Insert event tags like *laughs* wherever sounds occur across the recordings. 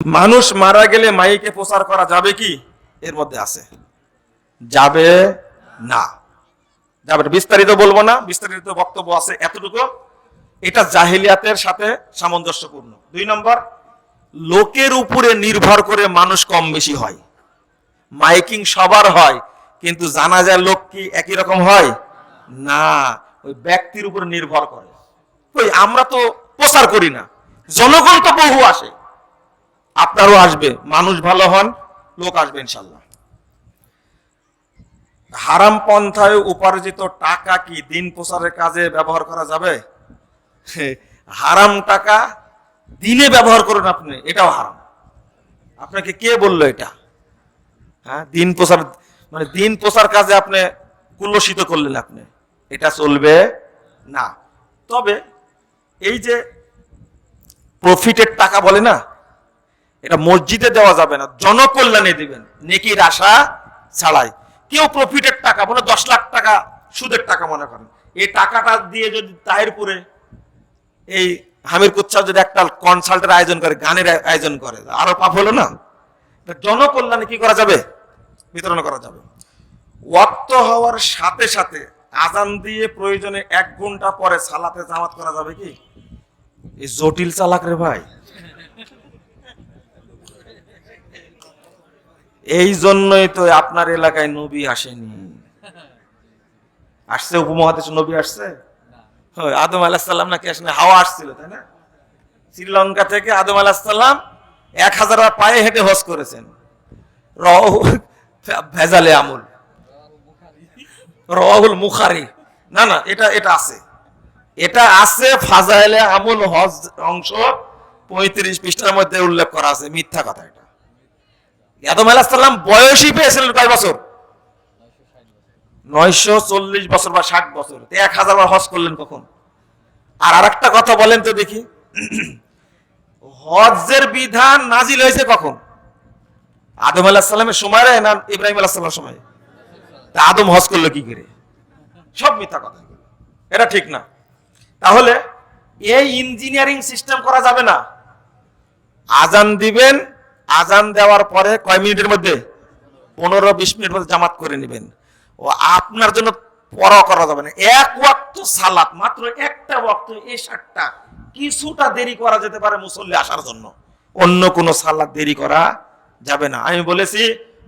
মানুষ মারা গেলে মাইকে প্রচার করা যাবে কি? এর মধ্যে আছে। যাবে না। যাবে বিস্তারিত বলব না। বিস্তারিত বক্তব্য আছে এতটুকু। এটা জাহিলিয়াতের সাথে সামঞ্জস্যপূর্ণ। দুই নম্বর, লোকের উপরে নির্ভর করে মানুষ কম বেশি হয়। মাইকিং সবার হয়, কিন্তু জানা যায় লোক কি একই রকম হয়? না। ওই ব্যক্তির উপর নির্ভর করে। ওই আমরা তো প্রচার করি না। জনগণ তো বহু আসে। আপনারও আসবে, মানুষ ভালো হন, লোক আসবে ইনশাল্লাহ হারাম পন্থায় উপার্জিত টাকা কি দিন প্রচারের কাজে ব্যবহার করা যাবে? হারাম টাকা দিনে ব্যবহার করুন আপনি, এটাও হারাম। আপনাকে কে বলল এটা? হ্যাঁ দিন প্রচার মানে দিন প্রচার কাজে আপনি কুল্লসিত করলেন আপনি, এটা চলবে না। তবে এই যে প্রফিটের টাকা বলে না এটা মসজিদে দেওয়া যাবে না, জনকল্যাণে দিবেন। নেকির আশা ছাড়াই। কেউ প্রফিটের টাকা মানে দশ লাখ টাকা সুদের টাকা মনে করেন। এই টাকাটা দিয়ে যদি তাহিরপুরে এই হামির কুচ্ছা যদি একটা কনসাল্টের আয়োজন করে, গানের আয়োজন করে, আরও পাপ হলো না? জনকল্যাণে কি করা যাবে? বিতরণ করা যাবে। ওয়াক্ত হওয়ার সাথে সাথে আজান দিয়ে প্রয়োজনে এক ঘণ্টা পরে সালাতে জামাত করা যাবে কি? এই জটিল চালাক রে ভাই। এই জন্যই তো আপনার এলাকায় নবী আসেনি। আসছে উপমহাদেশ নবী আসছে? হয়, আদম আলাহিসাল্লাম নাকি আসেনি হাওয়া আসছিল তাই না? শ্রীলঙ্কা থেকে আদম আলাহিসাল্লাম এক হাজার পায়ে হেঁটে হজ করেছেন। ভেজালে আমল। রহুল মুখারি। না না এটা এটা আছে। এটা আছে ফাজাইলে আমল হজ অংশ পঁয়ত্রিশ পৃষ্ঠার মধ্যে উল্লেখ করা আছে মিথ্যা কথা এটা। আদম আলাহিসাল্লাম বয়সই পেয়েছিলেন কয় বছর? নয়শো চল্লিশ বছর বা ষাট বছর। এক হাজার বার হজ করলেন কখন? আর আরেকটা কথা বলেন তো দেখি। হজের বিধান নাজিল হয়েছে কখন? আদম আলাহিসাল্লামের সময় রে না ইব্রাহিম আলাহিসাল্লামের সময়? তা আদম হজ করল কি করে? সব মিথ্যা কথা। এটা ঠিক না। তাহলে এই ইঞ্জিনিয়ারিং সিস্টেম করা যাবে না। আজান দিবেন আজান দেওয়ার পরে কয় মিনিটের মধ্যে? পনেরো, বিশ মিনিট মধ্যে জামাত করে নেবেন। ও আপনার জন্য পড়া করা যাবে না। এক ওয়াক্ত সালাত, মাত্র একটা ওয়াক্ত এই সাতটা। কিছুটা দেরি করা যেতে পারে মুসল্লি আসার জন্য। অন্য কোনো সালাত দেরি করা যাবে না। আমি বলেছি,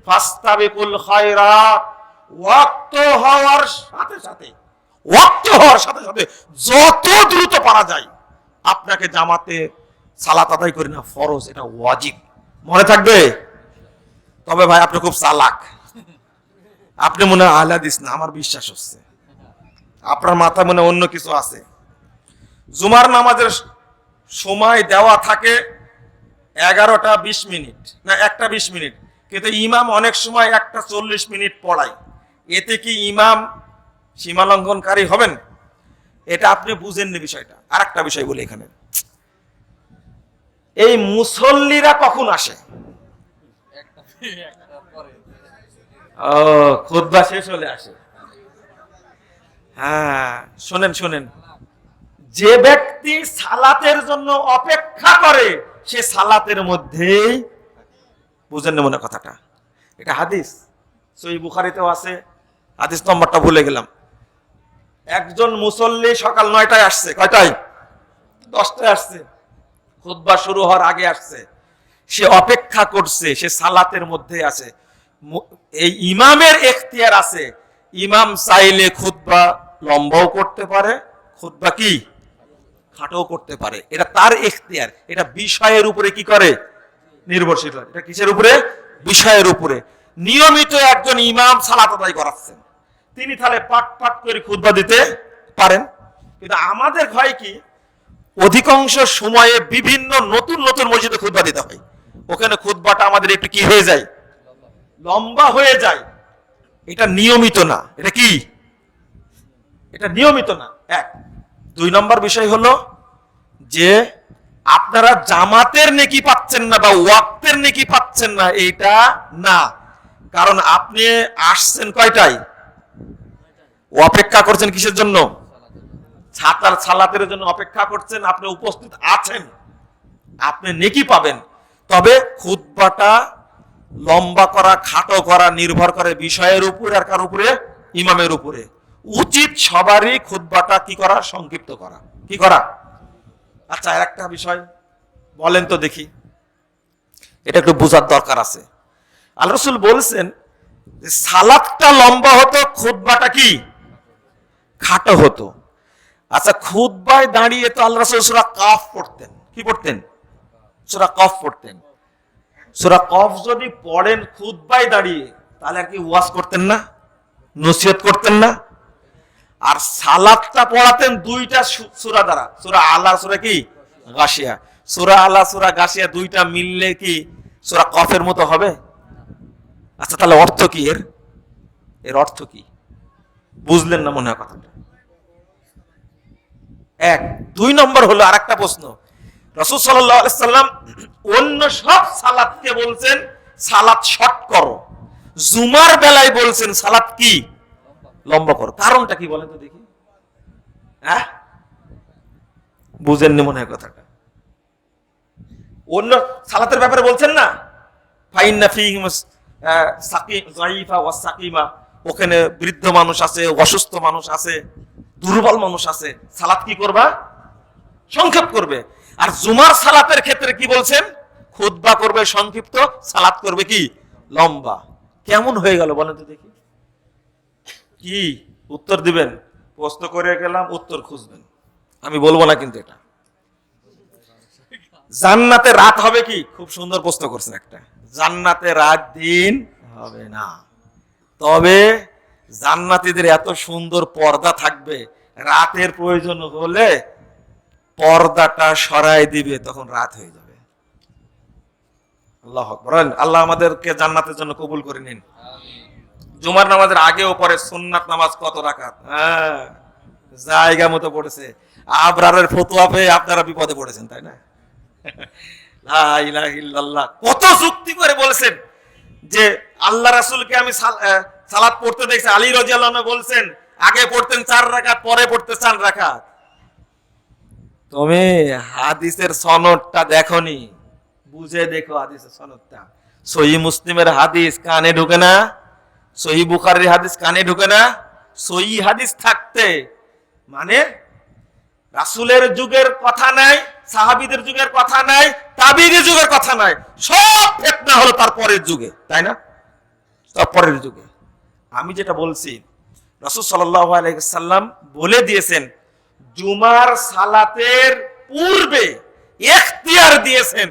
ফাস্তাবিকুল খায়রাত ওয়াক্ত হওয়ার সাথে সাথে, ওয়াক্ত হওয়ার সাথে সাথে যত দ্রুত পারা যায়, আপনাকে জামাতে সালাত আদায় করি না। ফরজ, এটা ওয়াজিব। মনে থাকবে? তবে ভাই, আপনি খুব চালাক। আপনি মনে হয় আহলা দিস না, আমার বিশ্বাস হচ্ছে। আপনার মাথা মনে অন্য কিছু আছে। জুমার নামাজের সময় দেওয়া থাকে এগারোটা বিশ মিনিট। না, একটা বিশ মিনিট। কিন্তু ইমাম অনেক সময় একটা চল্লিশ মিনিট পড়ায়। এতে কি ইমাম সীমালঙ্ঘনকারী হবেন? এটা আপনি বুঝেননি বিষয়টা। আর একটা বিষয় বলি এখানে। এই মুসল্লিরা কখন আসে? ও খুদ্া শেষ হলে আসে। হ্যাঁ শোনেন শোনেন। যে ব্যক্তি সালাতের জন্য অপেক্ষা করে, সে সালাতের মধ্যেই বুঝেন না মনে কথাটা। এটা হাদিস। সই বুখারিতেও আছে। হাদিস নম্বরটা ভুলে গেলাম। একজন মুসল্লি সকাল নয়টায় আসছে। কয়টায়? দশটায় আসছে। খুতবা শুরু হওয়ার আগে আসছে। সে অপেক্ষা করছে, সে সালাতের মধ্যে আছে। এই ইমামের এখতিয়ার আছে। ইমাম চাইলে খুতবা লম্বাও করতে পারে, খুতবা কি? খাটো করতে পারে। এটা তার এখতিয়ার। এটা বিষয়ের উপরে কি করে? নির্ভরশীল হয়। এটা কিসের উপরে? বিষয়ের উপরে। নিয়মিত একজন ইমাম সালাত আদায় করাচ্ছেন। তিনি তাহলে পাট পাট করে খুতবা দিতে পারেন। কিন্তু আমাদের ভয় কি? অধিকাংশ সময়ে বিভিন্ন নতুন নতুন মসজিদে খুদবা দিতে হয়। ওখানে খুদবাটা আমাদের একটু কি হয়ে যায়? লম্বা হয়ে যায়। এটা নিয়মিত না। এটা কি? এটা নিয়মিত না। এক। দুই নম্বর বিষয় হলো যে আপনারা জামাতের নেকি পাচ্ছেন না বা ওয়াক্তের নেকি পাচ্ছেন না, এইটা না। কারণ আপনি আসছেন কয়টায়? অপেক্ষা করছেন কিসের জন্য? ছাতার সালাতের জন্য অপেক্ষা করছেন, আপনি উপস্থিত আছেন, আপনি নেকি পাবেন। তবে খুতবাটা লম্বা করা, খাটো করা নির্ভর করে বিষয়ের উপরে আর কার উপরে? ইমামের উপরে। উচিত সবারই খুতবাটা কি করা? সংক্ষিপ্ত করা। কি করা? আচ্ছা আর একটা বিষয়। বলেন তো দেখি। এটা একটু বোঝার দরকার আছে। আল্লাহ রসুল বলছেন সালাদটা লম্বা হতো, খুতবাটা কি? খাটো হতো। আচ্ছা খুতবায় দাঁড়িয়ে তো আল্লাহ রসুল সুরা কাফ পড়তেন। কি পড়তেন? সুরা কফ পড়তেন। সুরা কফ যদি পড়েন খুতবায় দাঁড়িয়ে, তাহলে আর কি ওয়াজ করতেন না? নসিহত করতেন না? আর সালাদটা পড়াতেন দুইটা সূরা দ্বারা। সূরা আলা, সূরা কি? গাশিয়া। সূরা আলা, সূরা গাশিয়া দুইটা মিললে কি সূরা কফের মতো হবে? আচ্ছা তাহলে অর্থ কি এর? এর অর্থ কি? বুঝলেন না মনে হয় কথাটা? এক। দুই নম্বর হলো আরেকটা প্রশ্ন। রসুল সাল্লাম অন্য সব সালাদকে বলছেন, সালাদ শর্ট করো। জুমার বেলায় বলছেন, সালাদ কি? লম্বা করো। কারণটা কি বলেন তো দেখি। হ্যাঁ? বুঝেননি মনে হয় কথাটা। অন্য সালাতের ব্যাপারে বলছেন না? ফাইন্না ওখানে বৃদ্ধ মানুষ আছে, অসুস্থ মানুষ আছে। দুর্বল মানুষ আছে। সালাত কি করবা? সংক্ষেপ করবে। আর জুমার সালাতের ক্ষেত্রে কি বলছেন? খুতবা করবে সংক্ষিপ্ত সালাত করবে কি? লম্বা। কেমন হয়ে গেল বলেন তো দেখি। কি? উত্তর দিবেন। প্রশ্ন করে গেলাম, উত্তর খুঁজবেন। আমি বলব না কিন্তু এটা। জান্নাতে রাত হবে কি? খুব সুন্দর প্রশ্ন করছেন একটা। জান্নাতে রাত দিন হবে না। তবে জান্নাতীদের এত সুন্দর পর্দা থাকবে রাতের প্রয়োজন হলে পর্দাটা সরাই দিবে তখন রাত হয়ে যাবে। আল্লাহ। বলেন আল্লাহ আমাদেরকে জান্নাতের জন্য কবুল করে নিন। জুমার নামাজের আগে ও পরে সুন্নাত নামাজ কত রাকাত? হ্যাঁ জায়গা মতো পড়েছে। আবরারের ফতুয়া পেয়ে আপনারা বিপদে পড়েছেন তাই না। *laughs* কত যুক্তি করে বলেছেন যে আল্লাহ রাসুলকে আমি সাল- আহ, সালাত পড়তে দেখছি আলী রাদিয়াল্লাহু আনহু বলছেন আগে পড়তেন চার রাকাত পরে পড়তে চার রাকাত। তুমি হাদিসের সনদটা দেখনি। বুঝে দেখো হাদিসের সনদটা। সহি মুসলিমের হাদিস কানে ঢুকে না সহি বুখারীর হাদিস কানে ঢুকে না সহি হাদিস থাকতে। মানে রাসুলের যুগের কথা নাই সাহাবিদের যুগের কথা নাই তাবিদের যুগের কথা নাই সব ফেতনা হলো তার পরের যুগে তাই না? সব পরের যুগে। আমি যেটা বলছি, রসুল সাল্লাম বলে দিয়েছেন, জুমার সালাতের পূর্বে এখতিয়ার দিয়েছেন,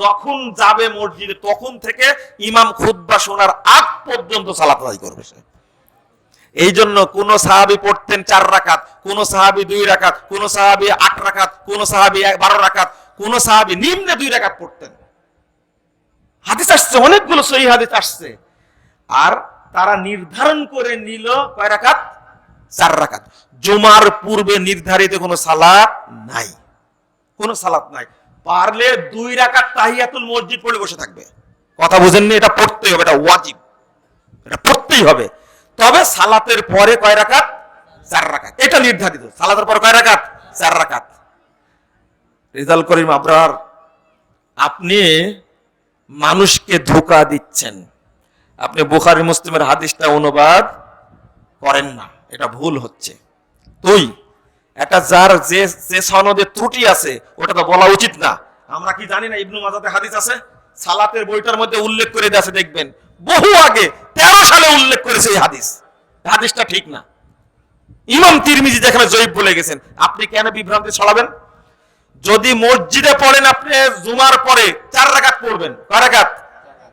যখন যাবে মসজিদে, তখন থেকে ইমাম খুতবা শোনার আগ পর্যন্ত সালাত আদায় করবে সে। এই জন্য কোন সাহাবি পড়তেন চার রাকাত, কোন সাহাবি দুই রাকাত, কোন সাহাবি আট রাকাত, কোন সাহাবি বারো রাকাত, কোন সাহাবি নিম্নে দুই রাকাত পড়তেন। হাদিস আসছে, অনেকগুলো সহি হাদিস আসছে। আর তারা নির্ধারণ করে নিল কয় রাকাত? চার রাকাত। জুমার পূর্বে নির্ধারিত কোনো সালাত নাই। কোনো সালাত নাই। পারলে দুই রাকাত তাহিয়াতুল মসজিদ পড়ে বসে থাকবে। কথা বুঝেননি? এটা পড়তেই হবে, এটা ওয়াজিব। এটা পড়তেই হবে। তবে সালাতের পরে কয় রাকাত? চার রাকাত। এটা নির্ধারিত। সালাতের পর কয় রাকাত? চার রাকাত। রেজাল করিম আবরার, আপনি মানুষকে ধোকা দিচ্ছেন। আপনি বুখারি, মুসলিমের হাদিসটা অনুবাদ করেন না, এটা ভুল হচ্ছে। তুই একটা যার যে যে সনদে ত্রুটি আছে, ওটা তো বলা উচিত না। আমরা কি জানি না, ইবনু মাজাতে হাদিস আছে? সালাতের বইটার মধ্যে উল্লেখ করে আছে, দেখবেন, বহু আগে, তেরো সালে উল্লেখ করেছে এই হাদিস। হাদিসটা ঠিক না। ইমাম তিরমিজি যেখানে জয়ীব বলে গেছেন, আপনি কেন বিভ্রান্তি ছড়াবেন? যদি মসজিদে পড়েন আপনি, জুমার পরে চার রাকাত পড়বেন। কয় রাকাত?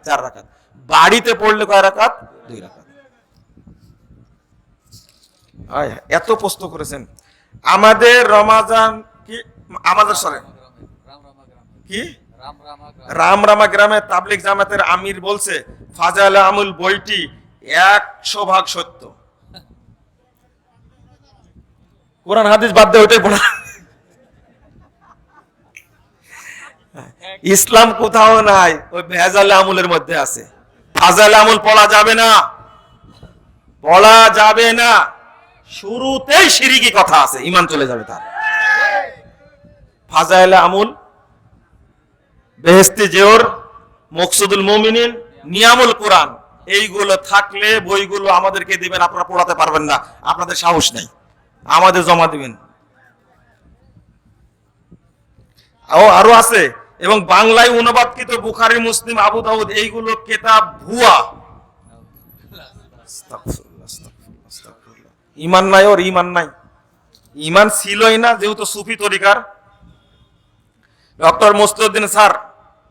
চার রাকাত। বাড়িতে পড়লে কয় রাকাত? দুই রাকাত। এত প্রশ্ন করেছেন। আমাদের রমাজান কি? আমাদের সরে কি? রামরামা গ্রামে তাবলিক জামাতের আমির বলছে ফাজাল আমুল বইটি একশো ভাগ সত্য। কোরআন হাদিস বাদ দিয়ে ওইটাই পড়া। ইসলাম কোথাও নাই ওই ভেজাল আমুলের মধ্যে আছে। ফাজাল আমুল পড়া যাবে না। পড়া যাবে না। শুরুতেই সিরিকি কথা আছে ইমান চলে যাবে তার। ফাজাইল আমুল বেহেস্তি জেওর মকসুদুল মমিনিন, নিয়ামুল কোরআন, এইগুলো থাকলে বইগুলো আমাদেরকে দিবেন, আপনারা পড়াতে পারবেন না। আপনাদের সাহস নেই। আমাদের জমা দিবেন। ও, আরও আছে? এবং বাংলায় অনুবাদকৃত বুখারি মুসলিম আবু দাউদ এইগুলো কেতাব ভুয়া। ইমান নাই ওর ইমান নাই। ইমান ছিলই না যেহেতু সুফি তরিকার। ডক্টর মুস্তুদ্দিন স্যার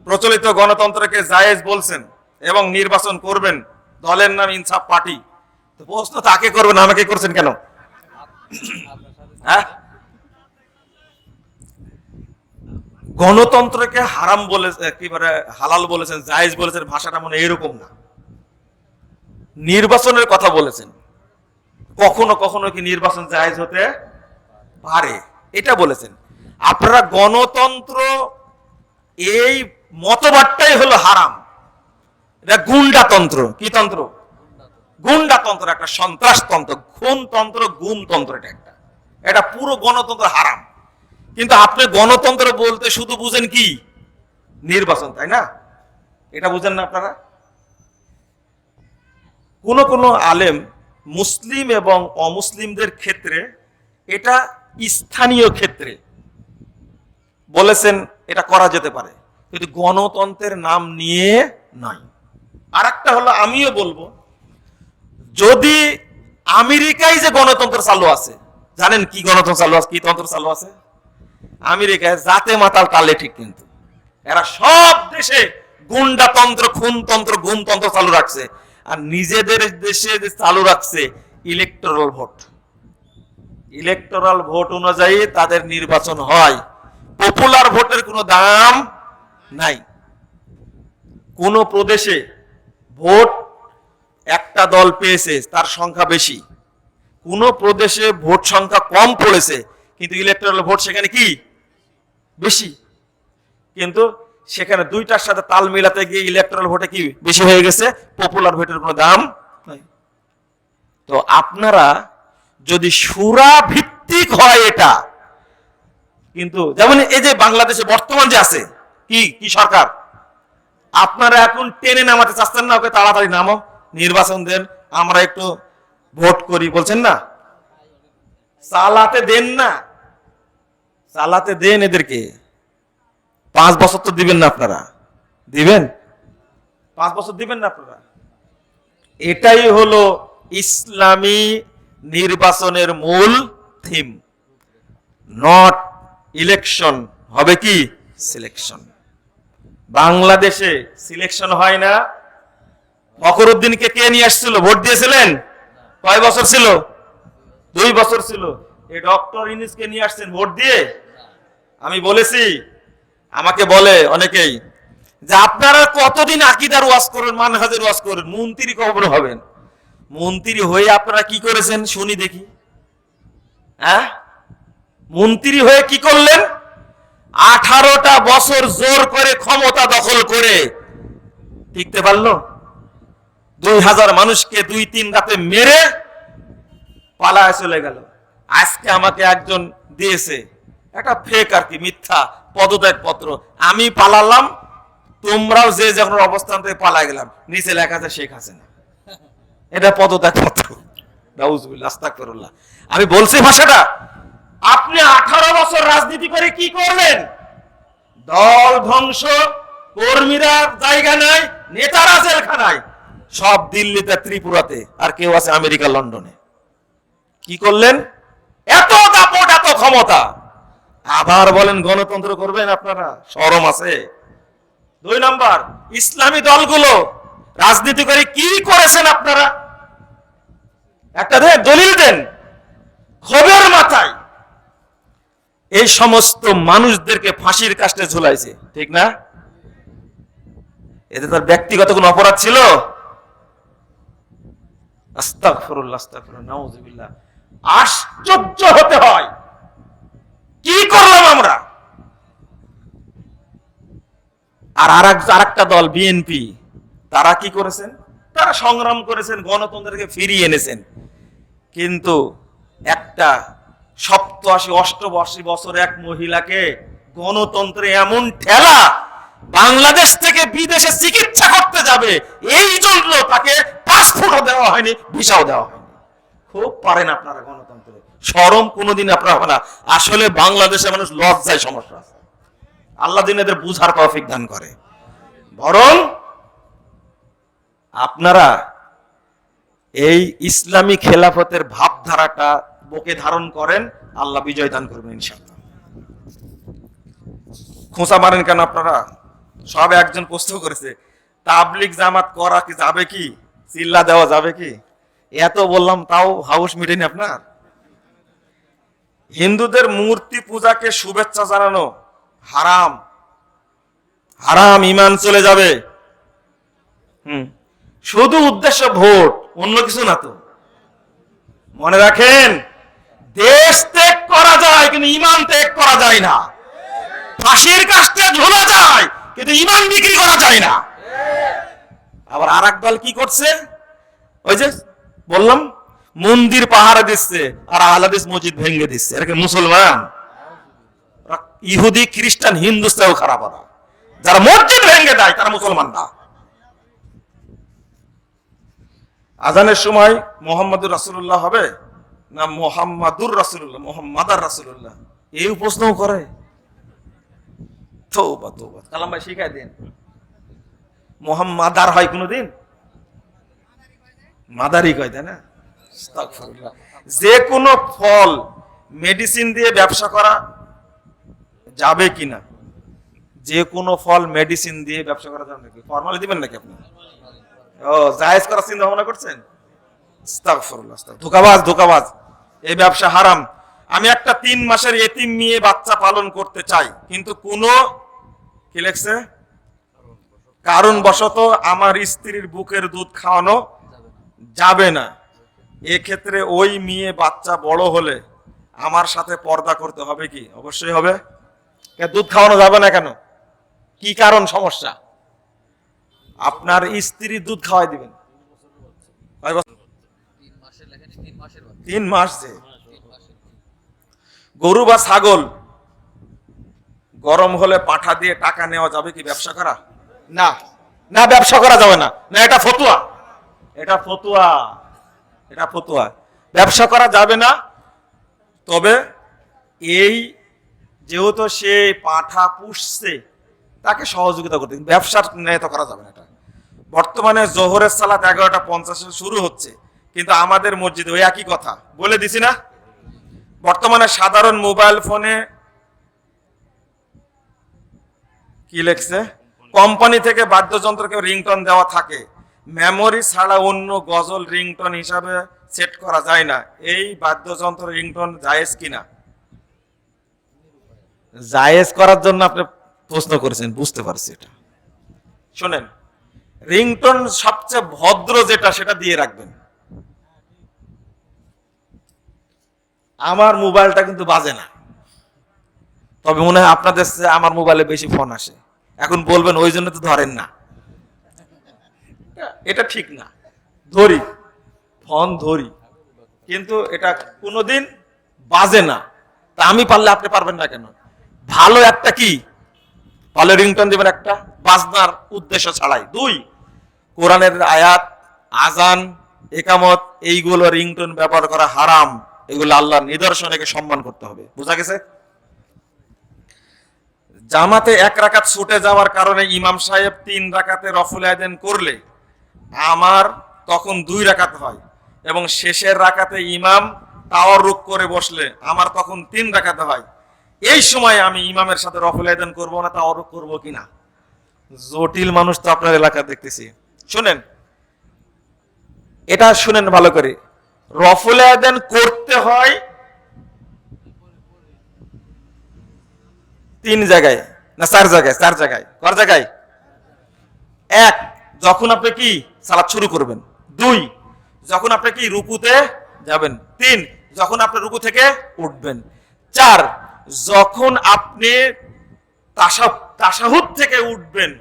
প্রচলিত গণতন্ত্রকে জায়েজ বলছেন এবং নির্বাচন করবেন দলের নাম ইনসাফ পার্টি। তো প্রশ্ন তাকে করবেন আমাকে করছেন কেন? হ্যাঁ? গণতন্ত্রকে হারাম বলেছে বলে একেবারে হালাল বলেছেন, জায়েজ বলেছেন, ভাষাটা মনে এরকম না। নির্বাচনের কথা বলেছেন। কখনো কখনো কি নির্বাচন জায়েজ হতে পারে? এটা বলেছেন। আপনারা গণতন্ত্র এই মতবাদটাই হলো হারাম। এটা গুন্ডাতন্ত্র। কি তন্ত্র? গুন্ডাতন্ত্র, একটা সন্ত্রাসতন্ত্র, খুনতন্ত্র, গুমতন্ত্র এটা একটা। এটা পুরো গণতন্ত্র হারাম। কিন্তু আপনি গণতন্ত্র বলতে শুধু বুঝেন কি? নির্বাচন, তাই না? এটা বুঝেন না আপনারা? কোন কোন আলেম মুসলিম এবং অমুসলিমদের ক্ষেত্রে এটা স্থানীয় ক্ষেত্রে বলেছেন এটা করা যেতে পারে। কিন্তু গণতন্ত্রের নাম নিয়ে নয় আর একটা হলো, আমিও বলব, যদি আমেরিকায় যে গণতন্ত্র চালু আছে, জানেন কি গণতন্ত্র চালু আছে, কি তন্ত্র চালু আছে? আমেরিকায় জাতে মাতাল তালে ঠিক কিন্তু। এরা সব দেশে গুন্ডাতন্ত্র খুনতন্ত্র গুণতন্ত্র চালু রাখছে। আর নিজেদের দেশে যে চালু রাখছে ইলেকটোরাল ভোট ইলেকটোরাল ভোট অনুযায়ী তাদের নির্বাচন হয়। পপুলার ভোটের কোনো দাম নাই। কোন প্রদেশে ভোট একটা দল পেয়েছে, তার সংখ্যা বেশি। কোন প্রদেশে ভোট সংখ্যা কম পড়েছে, কিন্তু ইলেকট্রাল ভোট সেখানে কি? বেশি। কিন্তু সেখানে দুইটার সাথে তাল মিলাতে গিয়ে ইলেকট্রাল ভোটে কি বেশি হয়ে গেছে? পপুলার ভোটের কোনো দাম তো আপনারা যদি সুরা ভিত্তিক হয় এটা, কিন্তু যেমন এই যে বাংলাদেশে বর্তমান যে আছে, কি কি সরকার? আপনারা এখন টেনে নামাতে চাচ্ছেন না, ওকে তাড়াতাড়ি নামো, নির্বাচন দেন, আমরা একটু ভোট করি, বলছেন না? চালাতে দেন না। চালাতে দেন এদেরকে। পাঁচ বছর তো দিবেন না আপনারা। দিবেন? পাঁচ বছর দিবেন না আপনারা। এটাই হলো ইসলামী নির্বাচনের মূল থিম। নট ইলেকশন হবে কি? সিলেকশন বাংলাদেশে সিলেকশন হয় না। ফখরুদ্দিনকে কে নিয়ে আসছিল? ভোট দিয়েছিলেন? কয় বছর ছিল? দুই বছর ছিল। এই ডক্টর ইনিসকে নিয়ে আসছেন, ভোট দিয়ে? আমি বলেছি, আমাকে বলে অনেকেই যে আপনারা কতদিন আকিদার ওয়াজ করেন, মানহাজের ওয়াজ করেন, মন্ত্রী কখন হবেন? মন্ত্রী হয়ে আপনারা কি করেছেন, শুনি দেখি। হ্যাঁ? মন্ত্রী হয়ে কি করলেন? আঠারোটা বছর জোর করে ক্ষমতা দখল করে, টিকতে পারল? দুই হাজার মানুষকে দুই তিন রাতে মেরে পালায় চলে গেল। আজকে আমাকে একজন দিয়েছে। একটা ফেক আর কি, মিথ্যা পদত্যাগ পত্র। আমি পালালাম, তোমরাও যে যখন অবস্থান থেকে পালা গেলাম, নিচে লেখা আছে শেখ হাসিনা। এটা পদত্যাগ পত্র। আস্তাগফিরুল্লাহ। আমি বলছি ভাষাটা, আপনি আঠারো বছর রাজনীতি করে কি করলেন? দল ধ্বংস, কর্মীরা জায়গা নাই, নেতারা জেলখানায়। সব দিল্লিতে, ত্রিপুরাতে, আর কেউ আছে আমেরিকা, লন্ডনে। কি করলেন? এত দাপট, এত ক্ষমতা। আবার বলেন, গণতন্ত্র করবেন আপনারা? সরম আছে। দুই নাম্বার, ইসলামী দলগুলো রাজনীতি করে কি করেছেন আপনারা? একটা দলিল দেন। খবর মাথায়। এই সমস্ত মানুষদেরকে ফাঁসির কাস্টে ঝুলাইছে, ঠিক না? এতে তার ব্যক্তিগত কোনো অপরাধ ছিল? আস্তাগফিরুল্লাহ আস্তাগফিরুল্লাহ, নাউজুবিল্লাহ। আশ্চর্য হতে হয়। কি করলাম আমরা? আর আর দল বিএনপি তারা কি করেছেন? তারা সংগ্রাম করেছেন, গণতন্ত্রকে ফিরিয়ে এনেছেন। কিন্তু একটা সপ্তআশি, অষ্টআশি বছর এক মহিলাকে গণতন্ত্রে এমন ঠেলা বাংলাদেশ থেকে বিদেশে চিকিৎসা করতে যাবে, এই জন্য তাকে পাসপোর্টও দেওয়া হয়নি, ভিসাও দেওয়া হয়নি। খুব পারেন আপনারা গণতন্ত্রে। সরম কোনোদিন আপনারা হবে না। আসলে বাংলাদেশের মানুষ লজ্জায় সমস্যা আল্লাহ দিন এদের বুঝার তৌফিক দান করে। বরং আপনারা এই ইসলামী খেলাফতের ভাবধারাটা বুকে ধারণ করেন, আল্লাহ বিজয় দান করবেন ইনশাআল্লাহ। খোঁচা মারেন কেন আপনারা? সব একজন প্রশ্ন করেছে তাবলিক জামাত করা কি যাবে কি? চিল্লা দেওয়া যাবে কি? এত বললাম, তাও হাউস মিটেনি আপনার। হিন্দুদের মূর্তি পূজাকে শুভেচ্ছা জানানো হারাম। হারাম ইমান চলে যাবে। হুম। শুধু উদ্দেশ্য ভোট, অন্য কিছু না তো। মনে রাখেন, দেশ ত্যাগ করা যায়, কিন্তু ইমান ত্যাগ করা যায় না। ফাঁসির কাছতে ঝোলা যায়, কিন্তু ইমান বিক্রি করা যায় না। আবার আর দল কি করছে? ওই যে বললাম, মন্দির পাহারা দিচ্ছে আর আহলাদিস মসজিদ ভেঙে দিচ্ছে। এরা মুসলমান? ইহুদি, খ্রিস্টান হিন্দুস্তাও খারাপ ওরা। যারা মসজিদ ভেঙে দেয়, তারা মুসলমান না। আজানের সময় মোহাম্মদুর রাসুল্লাহ হবে না মোহাম্মদুর রাসুল্লাহ মোহাম্মদার রাসুল্লাহ এই প্রশ্ন করে। কালাম ভাই শিখাই দিন। মোহাম্মদার হয় কোনোদিন? মাদারি কয়, তাই না। যে কোনো ফল মেডিসিন দিয়ে ব্যবসা করা যাবে কিনা? যে কোনো ফল মেডিসিন দিয়ে ব্যবসা করা যাবে নাকি? ফর্মালি দিবেন নাকি আপনি? ও, জায়েজ করার চিন্তা ভাবনা করছেন। ধোকাবাজ ধোকাবাজ। এই ব্যবসা হারাম। আমি একটা তিন মাসের এতিম নিয়ে বাচ্চা পালন করতে চাই, কিন্তু কোন কি লেখছে? কারণ বশত আমার স্ত্রীর বুকের দুধ খাওয়ানো যাবে না। এক্ষেত্রে ওই মেয়ে বাচ্চা বড় হলে আমার সাথে পর্দা করতে হবে কি? অবশ্যই হবে। দুধ খাওয়ানো যাবে না কেন? কি কারণ সমস্যা? আপনার স্ত্রী দুধ খাওয়াই দিবেন। তিন মাস যে। গরু বা ছাগল গরম হলে পাঠা দিয়ে টাকা নেওয়া যাবে কি ব্যবসা করা? না। না ব্যবসা করা যাবে না। না এটা ফতুয়া। এটা ফতুয়া। এটা ফতুয়া। ব্যবসা করা যাবে না, তবে এই যেহেতু সে পাঠা পুষছে, তাকে সহযোগিতা করতে। ব্যবসার ন্যায় তো করা যাবে না এটা। বর্তমানে জোহরের সালাত এগারোটা পঞ্চাশে শুরু হচ্ছে, কিন্তু আমাদের মসজিদে ওই একই কথা। বলে দিছি না? বর্তমানে সাধারণ মোবাইল ফোনে কি লেখছে? কোম্পানি থেকে বাদ্যযন্ত্রকে রিংটন দেওয়া থাকে। মেমোরি ছাড়া অন্য গজল রিংটন হিসাবে সেট করা যায় না। এই বাদ্যযন্ত্র রিংটন জায়েজ কিনা? জায়েজ করার জন্য আপনি প্রশ্ন করেছেন বুঝতে পারছি এটা। শোনেন রিংটন সবচেয়ে ভদ্র যেটা সেটা দিয়ে রাখবেন। আমার মোবাইলটা কিন্তু বাজে না। তবে মনে হয় আপনাদের আমার মোবাইলে বেশি ফোন আসে। এখন বলবেন ওই জন্য তো ধরেন না। এটা ঠিক না। ধরি, ফোন ধরি, কিন্তু এটা কোনোদিন বাজে না। তা আমি পারলে আপনি পারবেন না কেন? ভালো একটা কি? ভালো রিংটন দিবেন একটা বাজনার উদ্দেশ্য ছাড়াই। দুই, কোরআনের আয়াত, আজান, একামত, এইগুলো রিংটন ব্যবহার করা হারাম। এগুলো আল্লাহর নিদর্শন একে সম্মান করতে হবে। বোঝা গেছে? জামাতে এক রাকাত ছুটে যাওয়ার কারণে ইমাম সাহেব তিন রাকাতে রফুল আয়দেন করলে আমার তখন দুই রাকাত হয় এবং শেষের রাকাতে ইমাম তাওয়ার রুক করে বসলে আমার তখন তিন রাকাতে হয়। এই সময় আমি ইমামের সাথে রফুল আয়দান করব না, তাওয়ার রুক করব কিনা? জটিল মানুষ তো আপনার এলাকা দেখতেছি। শুনেন, এটা শুনেন ভালো করে। রফুল আয়দান করতে হয় তিন জায়গায়, না চার জায়গায় চার জায়গায় কর জায়গায়। এক, যখন আপনি কি সালাদ শুরু করবেন। দুই, যখন আপনি কি রুকুতে যাবেন? তিন, যখন আপনি রুকু থেকে উঠবেন। চার, যখন আপনি তাসা- তাসাহুদ থেকে উঠবেন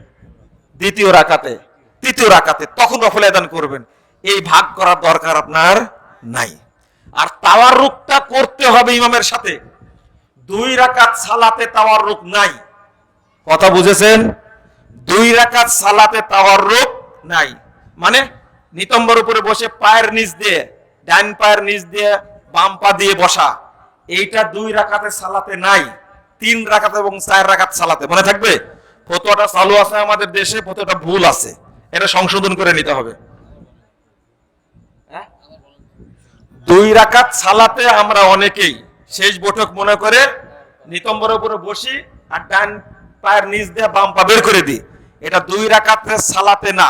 দ্বিতীয় রাকাতে, তৃতীয় রাকাতে, তখন রফল আদান করবেন। এই ভাগ করার দরকার আপনার নাই। আর তাওয়ার রুকটা করতে হবে ইমামের সাথে। দুই রাকাত সালাতে তাওয়ার রুক নাই। কথা বুঝেছেন? দুই রাকাত সালাতে তাওয়ার তাওয়াররুক নাই। মানে নিতম্বর উপরে বসে পায়ের নিচ দিয়ে, ডান পায়ের নিচ দিয়ে, বাম পা দিয়ে বসা। এইটা দুই রাকাতে সালাতে নাই, তিন রাকাত এবং চার রাকাত সালাতে। মনে থাকবে? ফতোয়াটা চালু আছে আমাদের দেশে ফতোয়াটা ভুল আছে। এটা সংশোধন করে নিতে হবে। হ্যাঁ? দুই রাকাত সালাতে আমরা অনেকেই, শেষ বৈঠক মনে করে নিতম্বর উপরে বসি আর ডান পায়ের নিচ দিয়ে বাম পা বের করে দিই। এটা দুই রাকাতে সালাতে না।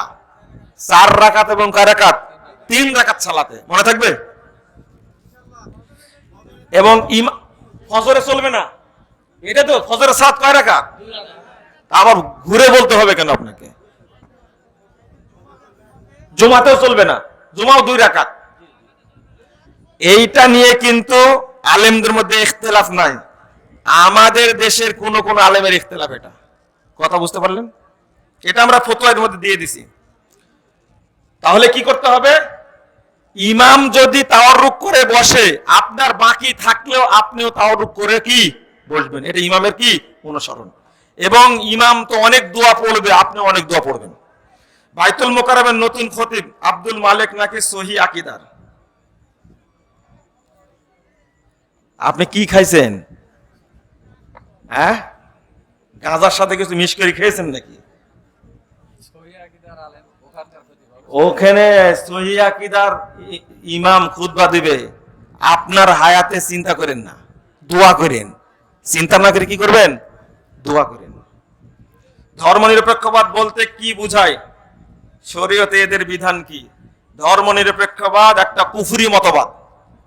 চার রাকাত এবং কয় রাকাত? তিন রাকাত সালাতে। মনে থাকবে? এবং ফজরে চলবে না। এটা তো ফজরের সাত কয় রাকাত? আবার ঘুরে বলতে হবে কেন আপনাকে? জুমাতেও চলবে না, জুমাও দুই রাকাত। এইটা নিয়ে কিন্তু আলেমদের মধ্যে ইখতলাফ নাই। আমাদের দেশের কোন কোন আলেমের ইখতলাফ এটা। কথা বুঝতে পারলেন? এটা আমরা ফতোয়ার মধ্যে দিয়ে দিছি। তাহলে কি করতে হবে? ইমাম যদি তাওয়ারুক করে বসে, আপনার বাকি থাকলেও আপনিও তাওয়ারুক করে কি? বসবেন। এটা ইমামের কি? অনুসরণ। এবং ইমাম তো অনেক দোয়া পড়বে আপনি অনেক দোয়া পড়বেন। বাইতুল মোকারমের নতুন খতিব আব্দুল মালিক নাকি সহি আকিদার? আপনি কি খাইছেন? হ্যাঁ? গাঁজার সাথে কিছু মিশ করে খেয়েছেন নাকি? ওখানে সহি আকিদার ই- ইমাম খুতবা দিবে। আপনার হায়াতে চিন্তা করেন না। দোয়া করেন। চিন্তা না করে কি করবেন? দোয়া করেন। ধর্মনিরপেক্ষবাদ বলতে কি বুঝায়? শরীয়তে এদের বিধান কি? ধর্মনিরপেক্ষবাদ একটা কুফুরি মতবাদ।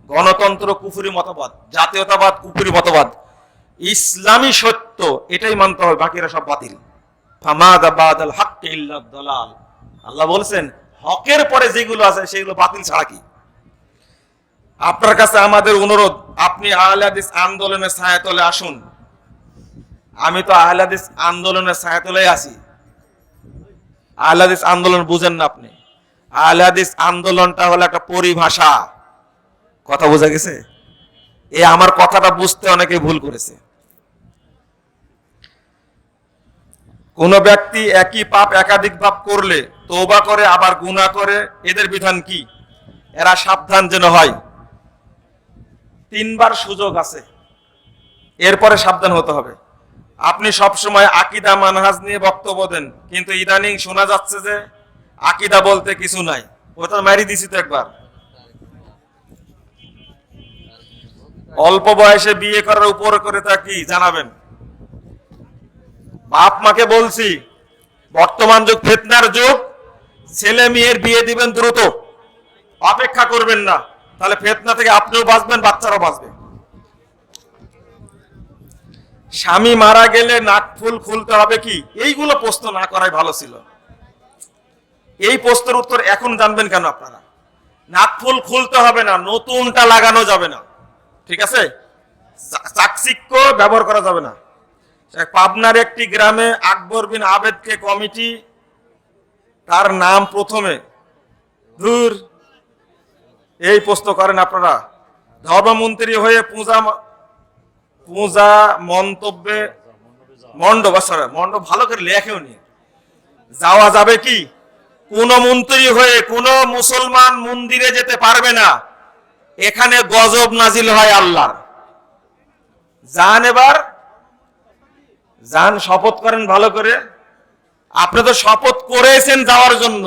গণতন্ত্র কুফুরি মতবাদ। জাতীয়তাবাদ কুফুরি মতবাদ। ইসলামী সত্য, এটাই মানতে হবে। বাকিরা সব বাতিল। ফামাদা বাদাল হাক্কে ইল্লা দালাল। আল্লাহ বলছেন, হকের পরে যেগুলো আছে সেগুলো বাতিল ছাড়া কি? আপনার কাছে আমাদের অনুরোধ, আপনি আহলে হাদিস আন্দোলনের ছায়াতলে আসুন। আমি তো আহলে হাদিস আন্দোলনের ছায়াতলে আছি। আহলে হাদিস আন্দোলন বুঝেন না আপনি। আহলে হাদিস আন্দোলনটা হলো একটা পরিভাষা। কথা বোঝা গেছে? এ আমার কথাটা বুঝতে অনেকে ভুল করেছে। কোন ব্যক্তি একই পাপ একাধিক পাপ করলে তৌবা করে, আবার গুনাহ করে, এদের বিধান কি? এরা সাবধান যেন হয়। তিনবার সুযোগ আছে। এরপরে সাবধান হতে হবে। আপনি সবসময় আকিদা মানহাজ নিয়ে বক্তব্য দেন, কিন্তু ইদানিং শোনা যাচ্ছে যে আকিদা বলতে কিছু নাই। ওটা মারি দিছি তো একবার। অল্প বয়সে বিয়ে করার উপর করে তা কি? জানাবেন। বাপ মাকে বলছি, বর্তমান যুগ, ফেতনার যুগ, ছেলে মেয়ের বিয়ে দিবেন দ্রুত। অপেক্ষা করবেন না, তাহলে ফেতনা থেকে আপনিও বাঁচবেন, বাচ্চারাও বাঁচবে। স্বামী মারা গেলে নাক ফুল খুলতে হবে কি? এইগুলো প্রশ্ন না করাই ভালো ছিল। এই প্রশ্নের উত্তর এখন জানবেন কেন আপনারা? নাক ফুল খুলতে হবে না, নতুনটা লাগানো যাবে না। ঠিক আছে? চাকচিক্য ব্যবহার করা যাবে না। পাবনার একটি গ্রামে আকবর বিন আবেদকে কমিটি তার নাম প্রথমে। ধুর এই প্রশ্ন করেন আপনারা। ধর্মমন্ত্রী হয়ে পূজা পূজা মন্তব্যে মন্ড বা sorry, মন্ড ভালো করে লেখেও নি। যাওয়া যাবে কি? কোন মন্ত্রী হয়ে কোন মুসলমান মন্দিরে যেতে পারবে না। এখানে গজব নাজিল হয় আল্লাহ যান এবার যান শপথ করেন ভালো করে। আপনি তো শপথ করেছেন যাওয়ার জন্য।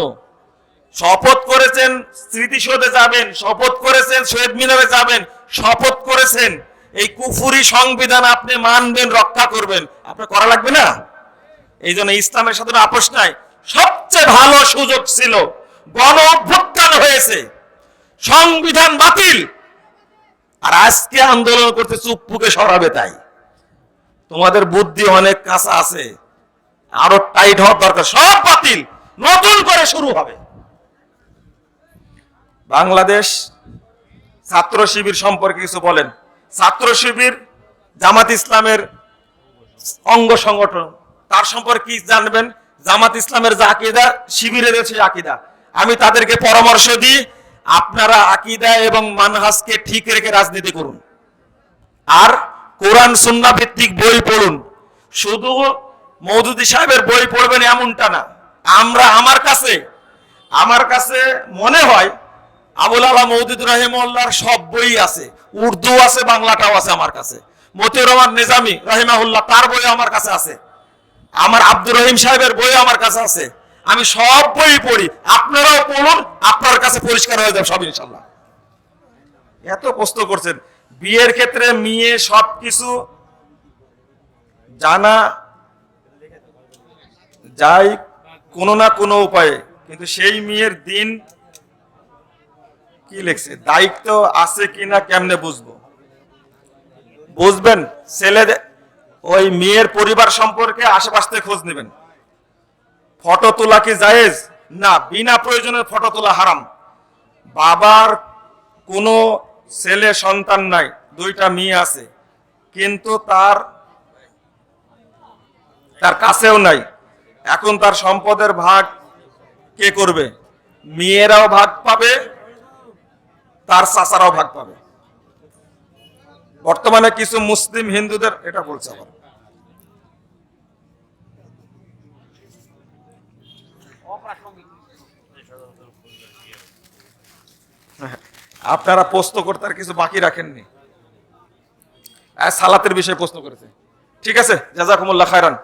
শপথ করেছেন স্মৃতিসৌধে যাবেন, শপথ করেছেন শহীদ মিনারে যাবেন, শপথ করেছেন। এই কুফুরি সংবিধান আপনি মানবেন, রক্ষা করবেন। আপনার করা লাগবে না? এই জন্য ইসলামের সাথে আপোষ নাই। সবচেয়ে ভালো সুযোগ ছিল, গণ অভ্যুত্থান হয়েছে। সংবিধান বাতিল। আর আজকে আন্দোলন করতে চুপ্পুকে সরাবে তাই। তোমাদের বুদ্ধি অনেক কাঁচা আছে। আরও টাইট হওয়ার দরকার। সব বাতিল। নতুন করে শুরু হবে। বাংলাদেশ ছাত্র শিবির সম্পর্কে কিছু বলেন। ছাত্র শিবির জামাত ইসলামের অঙ্গ সংগঠন। তার সম্পর্কে কি জানবেন? জামাত ইসলামের যে আকিদা সেই আকিদা। আমি তাদেরকে পরামর্শ দিই, আপনারা আকিদা এবং মানহাজকে ঠিক রেখে রাজনীতি করুন। আর কোরআন সুন্না ভিত্তিক বই পড়ুন। শুধু মৌদুদি সাহেবের বই পড়বেন এমনটা না। আমরা আমার কাছে আমার কাছে মনে হয় আবুল আলা মৌদুদ রাহিমউল্লাহর সব বই আছে। উর্দু আছে, বাংলাটাও আছে আমার কাছে। মতিউর রহমান নিজামি রাহিমাহুল্লাহ তার বই আমার কাছে আছে। আমার আব্দুর রহিম সাহেবের বই আমার কাছে আছে। আমি সব বই পড়ি। আপনারাও পড়ুন, আপনার কাছে পরিষ্কার হয়ে যাবে সব ইনশাল্লাহ এত প্রশ্ন করছেন। বিয়ের ক্ষেত্রে মেয়ে সবকিছু জানা যায় কোনো না কোনো উপায়ে। কিন্তু সেই মেয়ের দিন কি লেখছে? দায়িত্ব আছে কিনা কেমনে বুঝব? বুঝবেন, ছেলে ওই মেয়ের পরিবার সম্পর্কে আশেপাশ খোঁজ নেবেন। ফটো তোলা কি জায়েজ? না, বিনা প্রয়োজনে ফটো তোলা হারাম। বাবার কোনো ছেলে সন্তান নাই, দুইটা মেয়ে আছে, কিন্তু তার তার কাছেও নাই। এখন তার সম্পদের ভাগ কে করবে? মেয়েরাও ভাগ পাবে, তার চাচারাও ভাগ পাবে। বর্তমানে কিছু মুসলিম হিন্দুদের এটা বলছে আবার। আপনারা প্রশ্ন করতে আর কিছু বাকি রাখেননি। সালাতের বিষয়ে প্রশ্ন করেছে। ঠিক আছে? জাজাকুমুল্লাহ খায়রান।